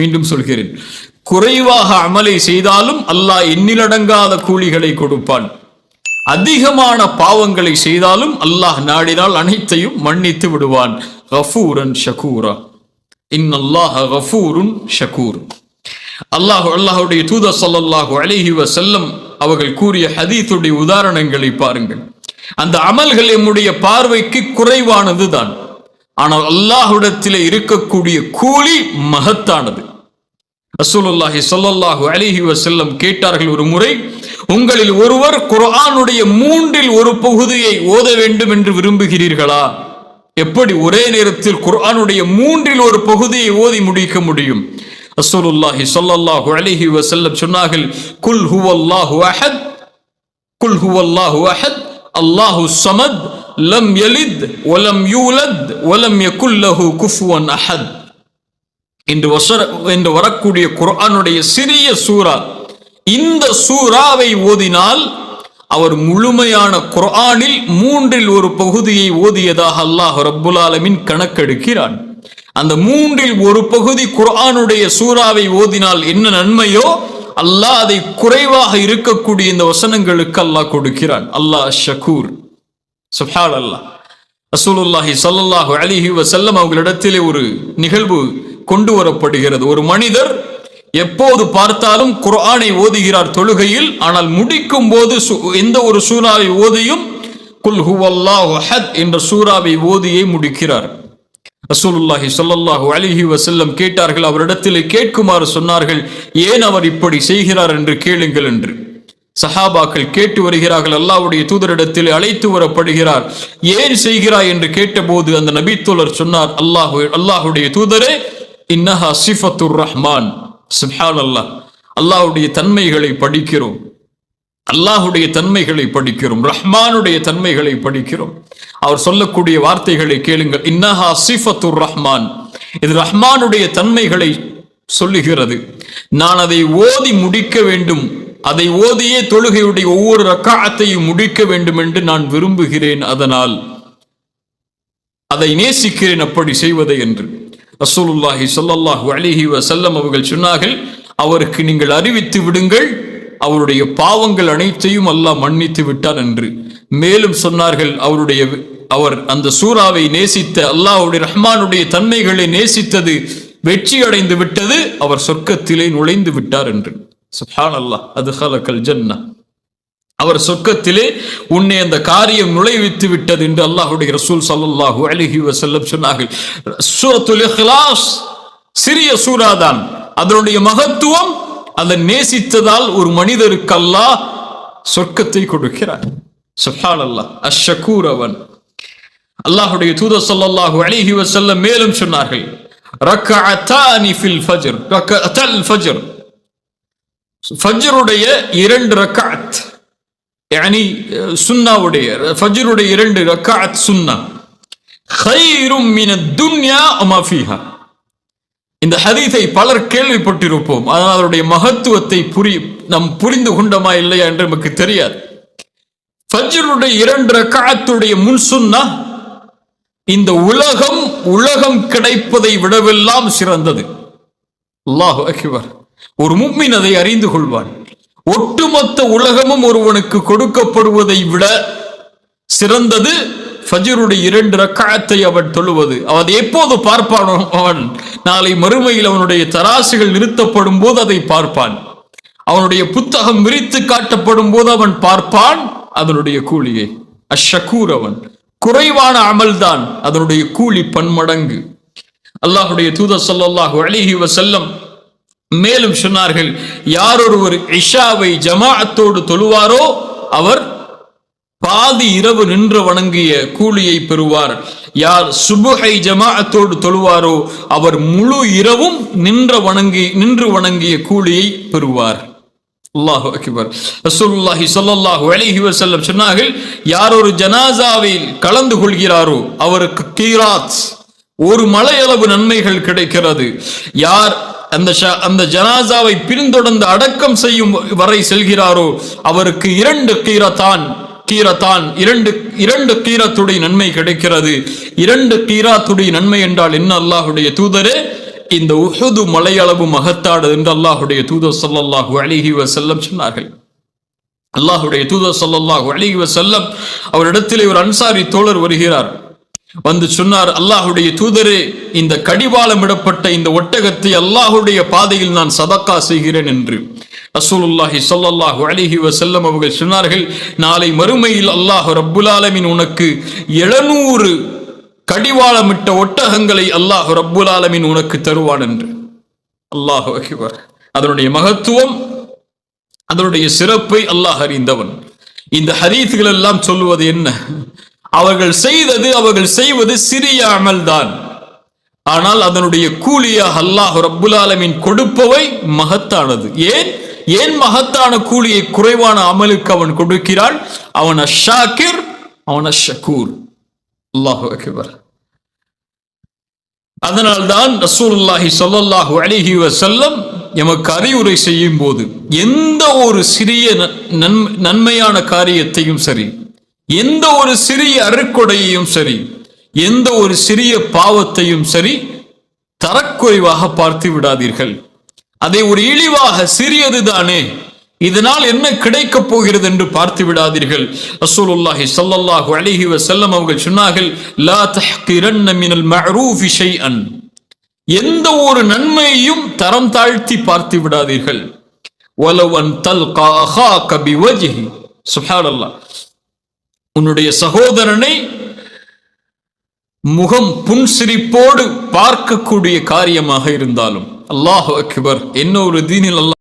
மீண்டும் சொல்கிறேன். குறைவாக அமலை செய்தாலும் அல்லாஹ் எண்ணிலடங்காத கூலிகளை கொடுப்பான். அதிகமான பாவங்களை செய்தாலும் அல்லாஹ் நாடினால் அனைத்தையும் மன்னித்து விடுவான். கஃபூரன் ஷகூரா. இன்னல்லாஹ கஃபூருன் ஷகூர். அல்லாஹ் அல்லாஹுடைய தூத ஸல்லல்லாஹு அலைஹி செல்லம் அவர்கள் கூறிய ஹதீத்துடைய உதாரணங்களை பாருங்கள். அந்த அமல்கள் எம்முடைய பார்வைக்கு குறைவானது தான் ஆனால் அல்லாஹ்விடத்திலே இருக்கக்கூடிய கூலி மகத்தானது. ரசூலுல்லாஹி சொல்லல்லாஹு அலிஹி வசல்லம் கேட்டார்கள் ஒரு முறை உங்களில் ஒருவர் குர்ஆனுடைய மூன்றில் ஒரு பகுதியை ஓத வேண்டும் என்று விரும்புகிறீர்களா? எப்படி ஒரே நேரத்தில் குர்ஆனுடைய மூன்றில் ஒரு பகுதியை ஓதி முடிக்க முடியும்? ரசூலுல்லாஹி சொல்லல்லாஹு அலிஹி வசல்லம் சொன்னார்கள் குல் ஹுவல்லாஹு அஹத் குல் ஹுவல்லாஹு அஹத் அல்லாஹு சமத் லம் யலித் ஒலம் யூலத் ஒலம் யகுல் குல்லஹு குஃபுவன் அஹத். என்று வசர என்று வரக்கூடிய குரானுடைய சிறிய சூரா இந்த சூறாவை ஓதினால் அவர் முழுமையான குரானில் மூன்றில் ஒரு பகுதியை ஓதியதாக அல்லாஹ் ரப்புல் கணக்கெடுக்கிறான். அந்த மூன்றில் ஒரு பகுதி குரானுடைய சூறாவை ஓதினால் என்ன நன்மையோ அல்லாஹ் அதை குறைவாக இருக்கக்கூடிய இந்த வசனங்களுக்கு அல்லாஹ் கொடுக்கிறான். அல்லாஹ் ஷகூர். சுப்ஹான் அல்லாஹ் ரசூலுல்லாஹி சல்லாஹு அலிஹி வசல்லம் அவர்களிடத்திலே ஒரு நிகழ்வு கொண்டு வரப்படுகிறது ஒரு மனிதர் எப்போது பார்த்தாலும் குர்ஆனை ஓதுகிறார் தொழுகையில் ஆனால் முடிக்கும் போது சு- எந்த ஒரு சூறாவை ஓதியும் குல் ஹுவல்லாஹு என்ற சூறாவை ஓதியே முடிக்கிறார். ரசூலுல்லாஹி சொல்லல்லாஹு அலிஹி வசல்லம் கேட்டார்கள் அவரிடத்திலே கேட்குமாறு சொன்னார்கள் ஏன் அவர் இப்படி செய்கிறார் என்று கேளுங்கள் என்று. சஹாபாக்கள் கேட்டு வருகிறார்கள் அல்லாவுடைய தூதரிடத்தில் அழைத்து வரப்படுகிறார் ஏன் செய்கிறாய்? என்று கேட்டபோது அந்த நபித்தோழர் சொன்னார் அல்லாஹு அல்லாஹுடைய தூதரே இன்னஹா சிஃபத்துர் ரஹ்மான். சுஹான் அல்லாஹ் அல்லாஹ்வுடைய தன்மைகளை படிக்கிறோம். அல்லாஹுடைய தன்மைகளை படிக்கிறோம். ரஹ்மானுடைய தன்மைகளை படிக்கிறோம். அவர் சொல்லக்கூடிய வார்த்தைகளை கேளுங்கள். இன்னஹா சிஃபத்துர் ரஹ்மான். இது ரஹ்மானுடைய தன்மைகளை சொல்லுகிறது. நான் அதை ஓதி முடிக்க வேண்டும். அதை ஓதியே தொழுகையுடைய ஒவ்வொரு ரக்காத்தையும் முடிக்க வேண்டும் என்று நான் விரும்புகிறேன். அதனால் அதை நேசிக்கிறேன் அப்படி செய்வதை என்று. ரசூலுல்லாஹி சொல்லல்லாஹு அலிஹி வசல்லம் அவர்கள் சொன்னார்கள் அவருக்கு நீங்கள் அறிவித்து விடுங்கள் அவருடைய பாவங்கள் அனைத்தையும் அல்லாஹ் மன்னித்து விட்டார் என்று. மேலும் சொன்னார்கள் அவருடைய அவர் அந்த சூறாவை நேசித்த அல்லாஹ்வுடைய ரஹ்மானுடைய தன்மைகளை நேசித்தது வெற்றி அடைந்து விட்டது அவர் சொர்க்கத்திலே நுழைந்து விட்டார் என்று. சுப்ஹானல்லாஹ் அது ஹலக்கல் ஜன்னா அவர் சொர்க்கத்திலே உன்னை அந்த காரியம் நுழைவித்து விட்டது என்று அல்லாஹுடைய ரசூல் சல்லாஹூ அலிஹி வசல்லம் சொன்னார்கள். சூரத்துல் இக்லாஸ் சிறிய சூராதான் அதனுடைய மகத்துவம் அதை நேசித்ததால் ஒரு மனிதருக்கு அல்லாஹ் சொர்க்கத்தை கொடுக்கிறார் சுப்ஹானல்லாஹ் அஷ்ஷகூர் அவன் அல்லாஹுடைய தூத சல்லாஹூ அலிஹி வசல்லம் மேலும் சொன்னார்கள். ரக்அத்தானி ஃபில் ஃபஜ்ர். ரக்அத்தல் ஃபஜ்ர். ஃபஜ்ருடைய இரண்டு ரக்காத் யானி சுன்னாவுடைய ஃபஜ்ருடைய இரண்டு ரக்காத் சுன்னா ஹைரும் மின துன்யா அமாஃபிஹா இந்த ஹதீஸை பலர் கேள்விப்பட்டிருப்போம். ஆனால் அதனுடைய மகத்துவத்தை புரி நாம் புரிந்து கொண்டோமா இல்லையா என்று நமக்கு தெரியாது. ஃபஜ்ருடைய இரண்டு ரக்காத்துடைய முன் சுன்னா இந்த உலகம் உலகம் கிடைப்பதை விடவெல்லாம் சிறந்தது. அல்லாஹு அகிவர் ஒரு முக்மின் அதை அறிந்து கொள்வான். ஒட்டுமொத்த உலகமும் ஒருவனுக்கு கொடுக்கப்படுவதை விட சிறந்தது ஃபஜருடைய இரண்டு ரக்காயத்தை அவன் தொழுவது. அவன் எப்போது பார்ப்பானோ அவன். நாளை மறுமையில் அவனுடைய தராசுகள் நிறுத்தப்படும் போது அதை பார்ப்பான். அவனுடைய புத்தகம் விரித்து காட்டப்படும் போது அவன் பார்ப்பான். அதனுடைய கூலியை. அஷக்கூர் அவன். குறைவான அமல்தான். அதனுடைய கூலி பன்மடங்கு. அல்லாஹுடைய தூதர் ஸல்லல்லாஹு அலைஹி செல்லம் மேலும் சொன்னார்கள் யார் ஒருவர் இஷாவை ஜமாஅத்தோடு தொழுவாரோ அவர் பாதி இரவு நின்று வணங்கிய கூலியை பெறுவார். யார் சுபுகை ஜமாஅத்தோடு தொழுவாரோ அவர் முழு இரவும் நின்ற வணங்கி நின்று வணங்கிய கூலியை பெறுவார். அல்லாஹு அக்பர். ரசூலுல்லாஹி ஸல்லல்லாஹு அலைஹி வஸல்லம் சொன்னார்கள் யார் ஒரு ஜனாசாவில் கலந்து கொள்கிறாரோ அவருக்கு கீராத் ஒரு மலையளவு நன்மைகள் கிடைக்கிறது. யார் அந்த அந்த ஜனாசாவை பின்தொடர்ந்து அடக்கம் செய்யும் வரை செல்கிறாரோ அவருக்கு இரண்டு கீரத்தான் கீரத்தான் இரண்டு இரண்டு கீரத்துடைய நன்மை கிடைக்கிறது. இரண்டு கீராத்துடைய நன்மை என்றால் என்ன அல்லாஹுடைய தூதரே? இந்த உஹுது மலையளவு மகத்தாடு என்று அல்லாஹுடைய தூதர் ஸல்லல்லாஹு அலைஹி வஸல்லம் சொன்னார்கள். அல்லாஹுடைய தூதர் ஸல்லல்லாஹு அலைஹி செல்லம் அவரிடத்திலே ஒரு அன்சாரி தோழர் வருகிறார். வந்து சொன்னார் அல்லாஹுடைய தூதரே இந்த கடிவாளம் இடப்பட்ட இந்த ஒட்டகத்தை அல்லாஹுடைய பாதையில் நான் சதக்கா செய்கிறேன் என்று. ரசூலுல்லாஹி சொல்லல்லாஹு அலிஹி வசல்லம் அவர்கள் சொன்னார்கள் நாளை மறுமையில் அல்லாஹ் ரப்புலாலமின் உனக்கு எழுநூறு கடிவாளமிட்ட ஒட்டகங்களை அல்லாஹ் ரப்புல் ஆலமின் உனக்கு தருவான் என்று. அல்லாஹு அகிவர் அதனுடைய மகத்துவம் அதனுடைய சிறப்பை அல்லாஹ் அறிந்தவன். இந்த ஹரீத்துகள் எல்லாம் சொல்லுவது என்ன? அவர்கள் செய்தது அவர்கள் செய்வது சிறிய அமல்தான். ஆனால் அதனுடைய கூலியாக அல்லாஹ் ரப்புல் ஆலமின் கொடுப்பவை மகத்தானது. ஏன்? ஏன் மகத்தான கூலியை குறைவான அமலுக்கு அவன் கொடுக்கிறான்? அவன் அஷாக்கிர் அவன் அஷக்கூர் அல்லாஹு அக்பர். அதனால்தான் ரசூல்லாஹி சொல்லல்லாஹு அலிஹி வசல்லம் எமக்கு அறிவுரை செய்யும் போது எந்த ஒரு சிறிய நன்மையான காரியத்தையும் சரி எந்த ஒரு சிறிய அருக்கொடையையும் சரி எந்த ஒரு சிறிய பாவத்தையும் சரி தரக்குறைவாக பார்த்து விடாதீர்கள். அதை ஒரு இழிவாக சிறியது தானே. இதனால் என்ன கிடைக்கப் போகிறது என்று பார்த்து விடாதீர்கள். ரசூலுல்லாஹி ஸல்லல்லாஹு அலைஹி வஸல்லம் அவர்கள் சொன்னார்கள் லா தஹ்கிரன்ன மினல் மஅரூஃபி ஷைஅன். எந்த ஒரு நன்மையையும் தரம் தாழ்த்தி பார்த்து விடாதீர்கள். வலவன் அன் தல்கா அஹாக பிவஜ்ஹி. சுப்ஹானல்லாஹ் உன்னுடைய சகோதரனை முகம் புன்சிரிப்போடு பார்க்கக்கூடிய காரியமாக இருந்தாலும். அல்லாஹ் அக்பர் என்ன ஒரு தீனில் அல்லாஹ்